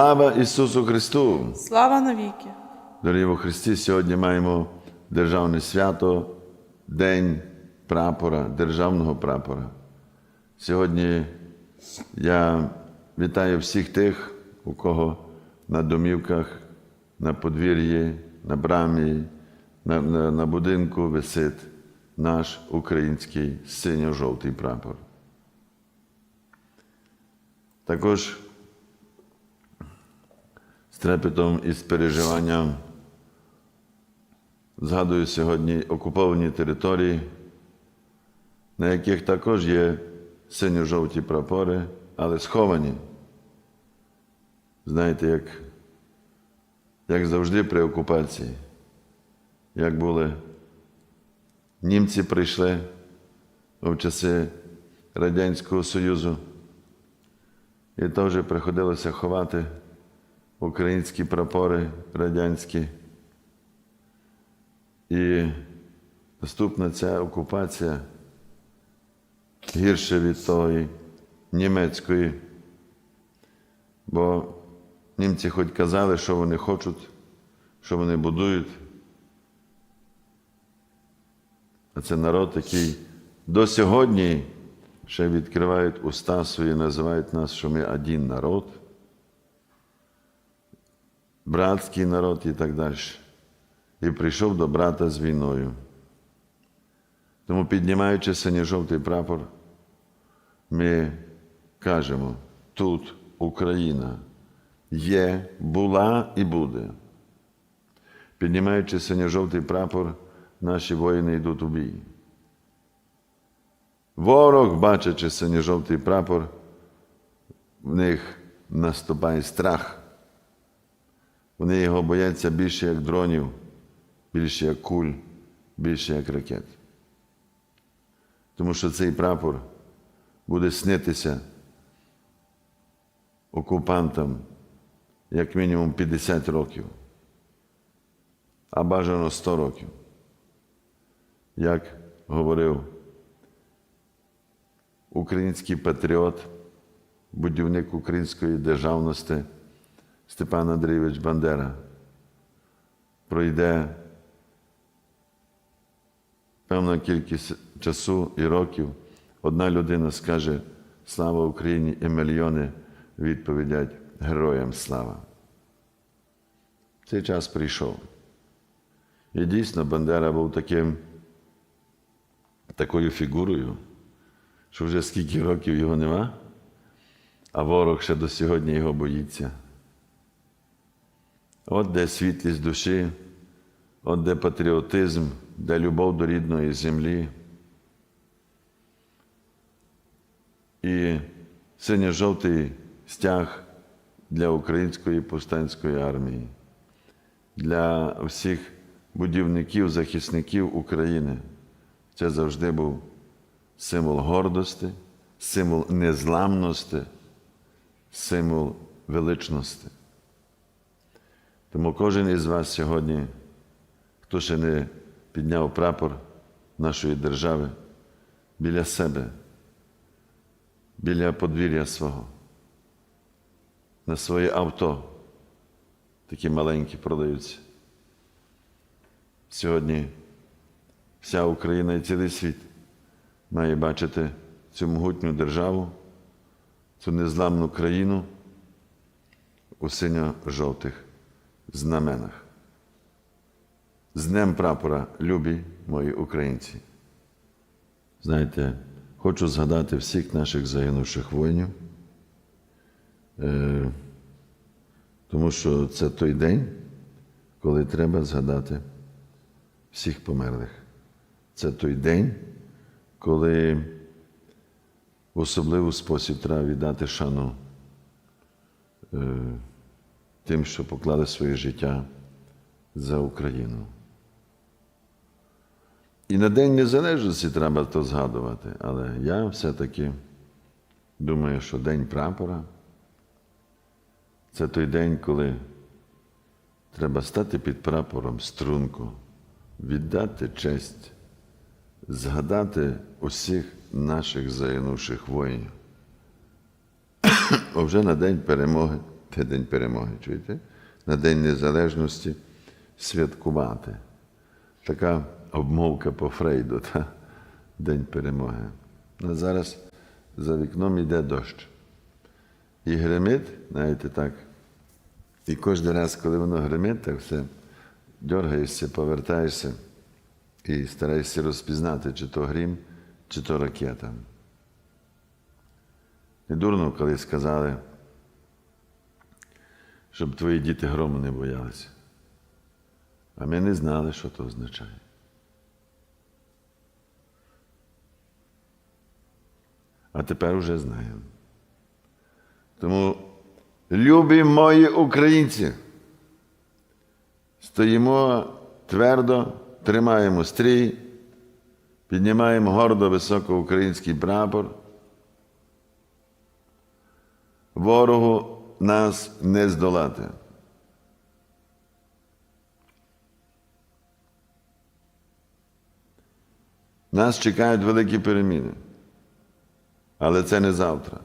Слава Ісусу Христу! Слава навіки! Дорогі во Христі, сьогодні маємо державне свято, День прапора, державного прапора. Сьогодні я вітаю всіх тих, у кого на домівках, на подвір'ї, на брамі, на, на, на будинку висить наш український синьо-жовтий прапор. Також трепетом і з переживанням. Згадую сьогодні окуповані території, на яких також є синьо-жовті прапори, але сховані. Знаєте, як, як завжди при окупації, як були. Німці прийшли в часи Радянського Союзу, і теж приходилося ховати українські прапори радянські. І наступна ця окупація гірше від тої німецької, бо німці хоч казали, що вони хочуть, що вони будують. А це народ, який до сьогодні ще відкривають уста свої, називають нас, що ми один народ братський народ і так далі. І прийшов до брата з війною. Тому, піднімаючи синьо-жовтий прапор, ми кажемо, тут Україна є, була і буде. Піднімаючи синьо-жовтий прапор, наші воїни йдуть у бій. Ворог, бачачи синьо-жовтий прапор, в них наступає страх. Вони його бояться більше як дронів, більше як куль, більше як ракет. Тому що цей прапор буде снитися окупантам як мінімум 50 років, а бажано 100 років. Як говорив український патріот, будівник української державності. Степан Андрійович Бандера пройде певна кількість часу і років, одна людина скаже Слава Україні і мільйони відповідять Героям слава. Цей час прийшов. І дійсно Бандера був таким, такою фігурою, що вже скільки років його нема, а ворог ще до сьогодні його боїться. От де світлість душі, от де патріотизм, де любов до рідної землі. І синьо-жовтий стяг для української повстанської армії, для всіх будівників, захисників України. Це завжди був символ гордості, символ незламності, символ величності. Тому кожен із вас сьогодні, хто ще не підняв прапор нашої держави біля себе, біля подвір'я свого, на своє авто, такі маленькі продаються. Сьогодні вся Україна і цілий світ має бачити цю могутню державу, цю незламну країну у синьо-жовтих знаменах. З Днем прапора, любі мої українці. Знаєте, хочу згадати всіх наших загинувших воїнів, е, тому що це той день, коли треба згадати всіх померлих. Це той день, коли в особливий спосіб треба віддати шану. Тим, що поклали своє життя за Україну. І на День Незалежності треба то згадувати, але я все-таки думаю, що День прапора це той день, коли треба стати під прапором струнку, віддати честь, згадати усіх наших загинувших воїнів. Бо вже на День перемоги Це День перемоги, чуєте? На День Незалежності святкувати. Така обмовка по Фрейду, та? День перемоги. А зараз за вікном йде дощ. І гримить, знаєте так. І кожен раз, коли воно гримить, так все дергаєшся, повертаєшся і стараєшся розпізнати, чи то грім, чи то ракета. Не дурно, коли сказали, щоб твої діти грому не боялися. А ми не знали, що то означає. А тепер уже знаємо. Тому, любі мої українці, стоїмо твердо, тримаємо стрій, піднімаємо гордо високо український прапор. Ворогу нас не здолати. Нас чекають великі переміни. Але це не завтра.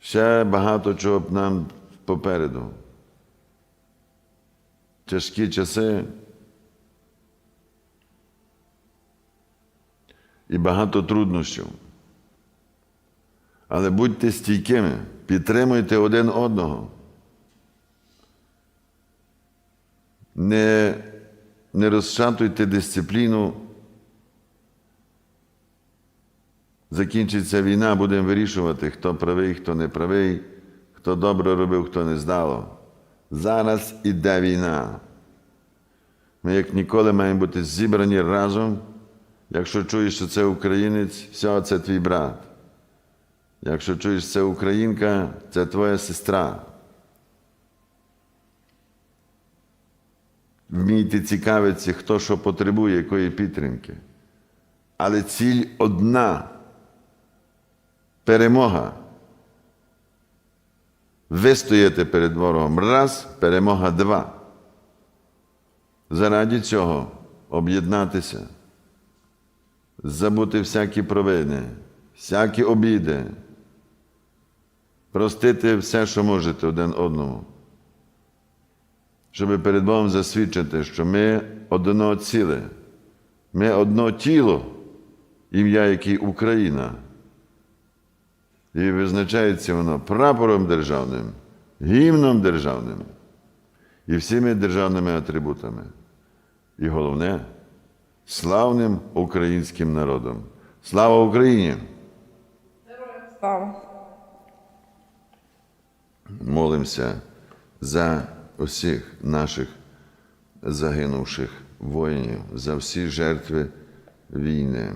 Ще багато чого б нам попереду. Тяжкі часи. І багато труднощів. Але будьте стійкими, підтримуйте один одного. Не, не розшатуйте дисципліну. Закінчиться війна, будемо вирішувати, хто правий, хто не правий, хто добре робив, хто не здало. Зараз іде війна. Ми, як ніколи, маємо бути зібрані разом. Якщо чуєш, що це українець, все, це твій брат. Якщо чуєш, це українка, це твоя сестра. Вмійте цікавитися, хто що потребує, якої підтримки. Але ціль одна перемога. Вистояти перед ворогом раз, перемога два. Заради цього об'єднатися, забути всякі провини, всякі обіди, простити все, що можете один одному, щоб перед Богом засвідчити, що ми одно ціле, ми одно тіло, ім'я яке Україна. І визначається воно прапором державним, гімном державним і всіми державними атрибутами. І головне славним українським народом. Слава Україні! Слава. Молимося за усіх наших загинувших воїнів, за всі жертви війни.